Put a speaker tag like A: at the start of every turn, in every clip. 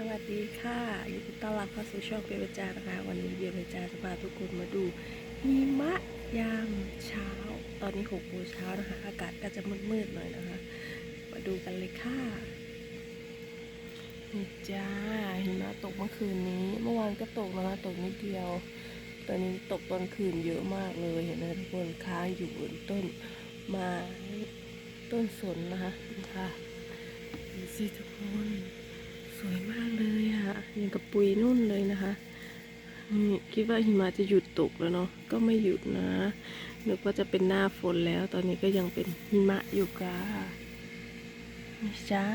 A: สวัสดีค่ะยินดีต้อนรับเข้าสู่ช่องเบียร์จานะคะ วันนี้เบียร์จาจะพาทุกคนมาดูหิมะยามเช้า ตอนนี้หกโมงเช้านะคะ อากาศก็จะมืดๆหน่อยนะคะ มาดูกันเลยค่ะนี่จ้าหิมะตกเมื่อคืนนี้ เมื่อวานก็ตกนะคะตกนิดเดียว ตอนนี้ตกตอนคืนเยอะมากเลยเห็นไหมทุกคนค้างอยู่บนต้นไมาต้นสนนะคะค่ะดูสิทุกคน วยมากเลยอะอยังกับปุยนุ่นเลยนะคะนี่คิดว่าหิมะจะหยุดตกแล้วเนาะก็ไม่หยุดนะนึกว่าจะเป็นหน้าฝนแล้ว ตอนนี้ก็ยังเป็นหิมะอยู่กานี่จ้า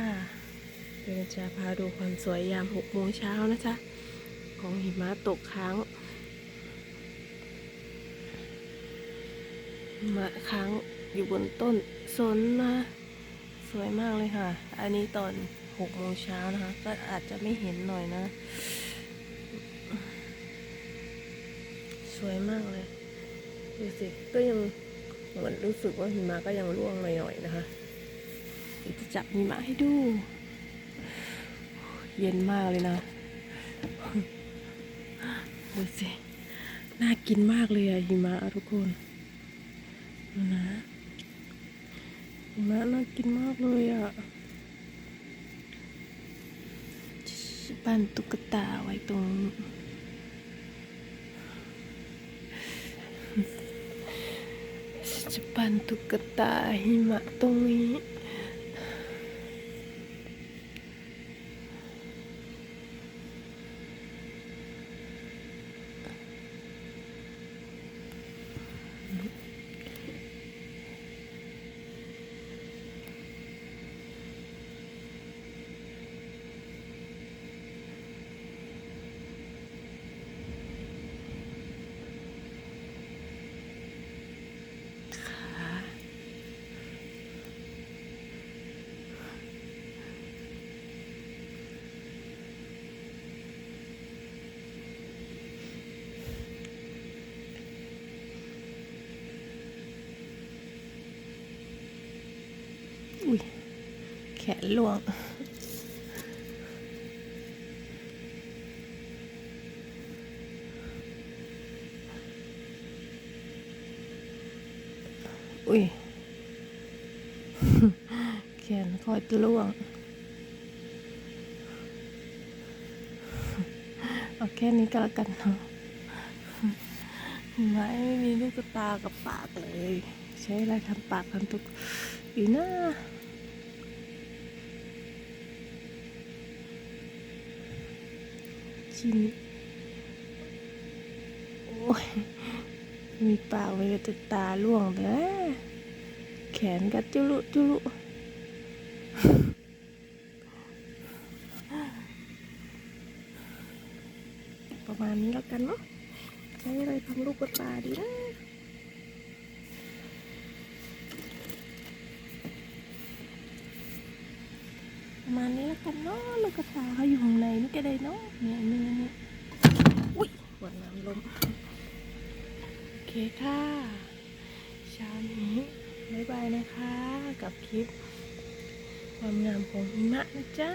A: เดี๋ยวจะพาดูความสวยยามหกโมงเช้านะจ๊ะของหิมะตกค้างหิมะค้างอยู่บนต้นสนนะ สวยมากเลยค่ะ อันนี้ตอนหกโมงเช้านะคะ ก็อาจจะไม่เห็นหน่อยนะ สวยมากเลยดูสิก็ยังเหมือนรู้สึกว่าหิมะก็ยังร่วงหน่อยๆนะคะเดี๋ยวจะจับหิมะให้ดู เย็นมากเลยนะดูสิ น่ากินมากเลยอะหิมะทุกคนนะ หิมะน่ากินมากเลยอะ ปั้นตุ๊กตาไว้ตรงนี้จะปั้นตุ๊กตาหิมะตรงนี้ อุ้ยแขนล่วง อุ้ย แขนคอยล่วง เอาแค่นี้ก็แล้วกันเนาะไม่ไม่มีลูกตากับปากเลย ใช้อะไรทำปากทำตุกอีน่า ชิ้น โอ้ย มีปากเลยแต่ตาล่วงไปแล้วแขนก็จุลุจุลุประมาณนี้แล้วกันเนาะใช้อะไรทำลูกกระตาดีนะ ประมาณนี้แล้วกันเนาะลูกกระตาเขาอยู่ข้างในนี่ก็ได้เนาะเนี่ยเนื้อเนี่ยอุ้ยปวดน้ำลมโอเคค่ะเช้านี้บ๊ายบายนะคะ กับคลิปความงามของหิมะนะจ๊ะ